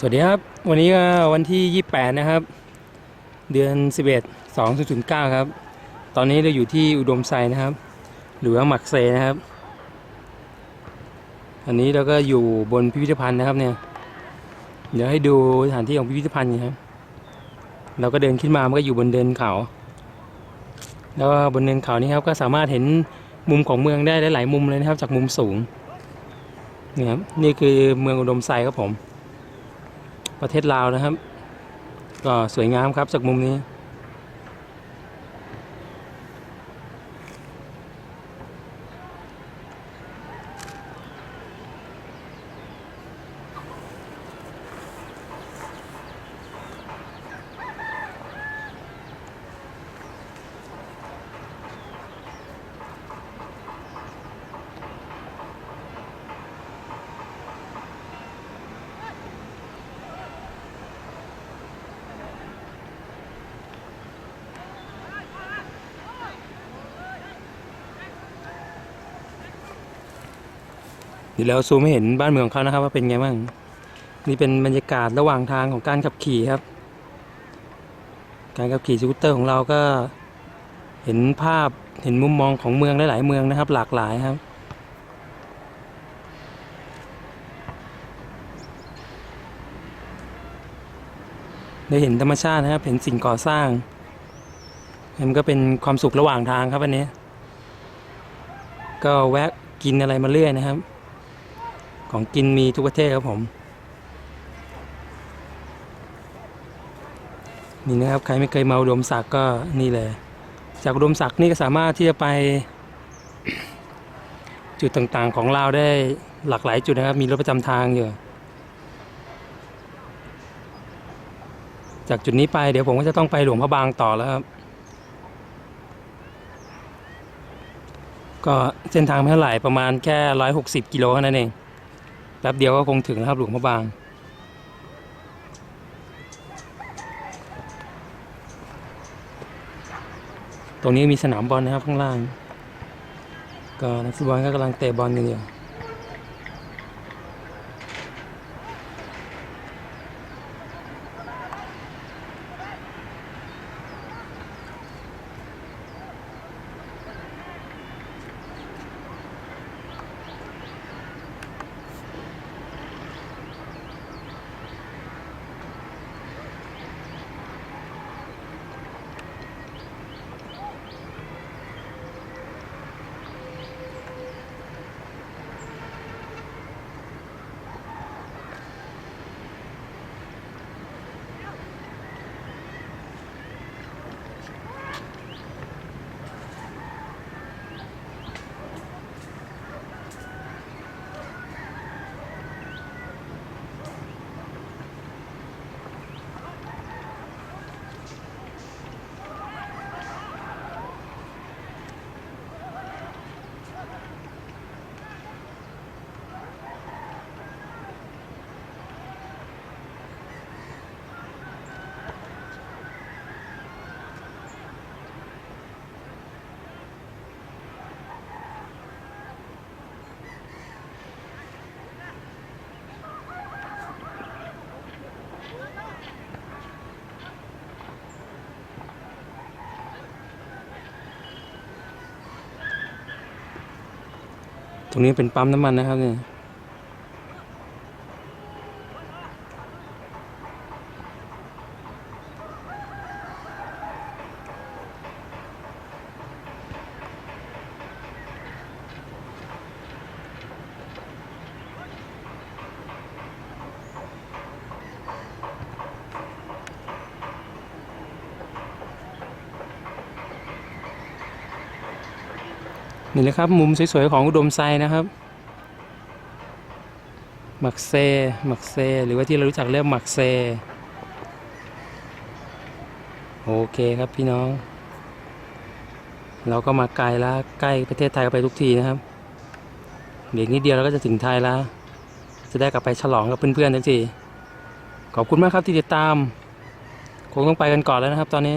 สวัสดีครับ วันนี้ก็วันที่ 28 นะครับ เดือน 11 2009 ครับ ตอนนี้เราอยู่ที่อุดมไซนะครับ หรือว่าหมักเซนะครับ อันนี้เราก็อยู่บนพิพิธภัณฑ์นะครับเนี่ย เดี๋ยวให้ดูสถานที่ของพิพิธภัณฑ์นะครับ เราก็เดินขึ้นมา มันก็อยู่บนเดินเขา แล้วบนเนินเขานี้ครับก็สามารถเห็นมุมของเมืองได้หลายๆมุมเลยนะครับ จากมุมสูงนี่ครับนี่คือเมืองอุดมไซครับผม ประเทศลาวนะครับ ก็สวยงามครับจากมุมนี้ เดี๋ยวเราซูมให้เห็นบ้านเมืองของเขานะครับ ว่าเป็นไงบ้างนี่เป็นบรรยากาศระหว่างทางของการขับขี่ครับ การขับขี่สกูตเตอร์ของเราก็เห็นภาพเห็นมุมมองของเมืองหลายๆเมืองนะครับ หลากหลายครับได้เห็นธรรมชาตินะครับ เห็นสิ่งก่อสร้าง มันก็เป็นความสุขระหว่างทางครับอันนี้ ก็แวะกินอะไรมาเรื่อยนะครับ ของกินมีทุกประเทศครับผม นี่นะครับ ใครไม่เคยมาอุดมศักดิ์ก็นี่เลย จากอุดมศักดิ์นี่ก็สามารถที่จะไป จุดต่างๆของเราวได้หลากหลายจุดนะครับ มีรถประจำทางอยู่ จากจุดนี้ไปเดี๋ยวผมก็จะต้องไปหลวงพระบางต่อแล้วครับ ก็เส้นทางไม่เท่าไหร่ประมาณแค่ร้อยหกสิบกิโลเท่านั้นเอง แป๊บเดียวก็คงถึงแล้วครับหลวงพระบาง ตรงนี้มีสนามบอลนะครับข้างล่าง ก็นักฟุตบอลก็กำลังเตะบอลกันอยู่ ตรงนี้เป็นปั๊มน้ำมันนะครับเนี่ย นี่นะครับ มุมสวยๆของอุดมไซนะครับหมักเซหมักเซ หรือว่าที่เรารู้จักเรียกหมักเซ โอเคครับพี่น้อง เราก็มาไกลแล้วใกล้ประเทศไทยก็ไปทุกทีนะครับ เดี๋ยวอีกนิดเดียวเราก็จะถึงไทยแล้ว จะได้กลับไปฉลองกับเพื่อนๆทันที ขอบคุณมากครับที่ติดตาม คงต้องไปกันก่อนแล้วนะครับตอนนี้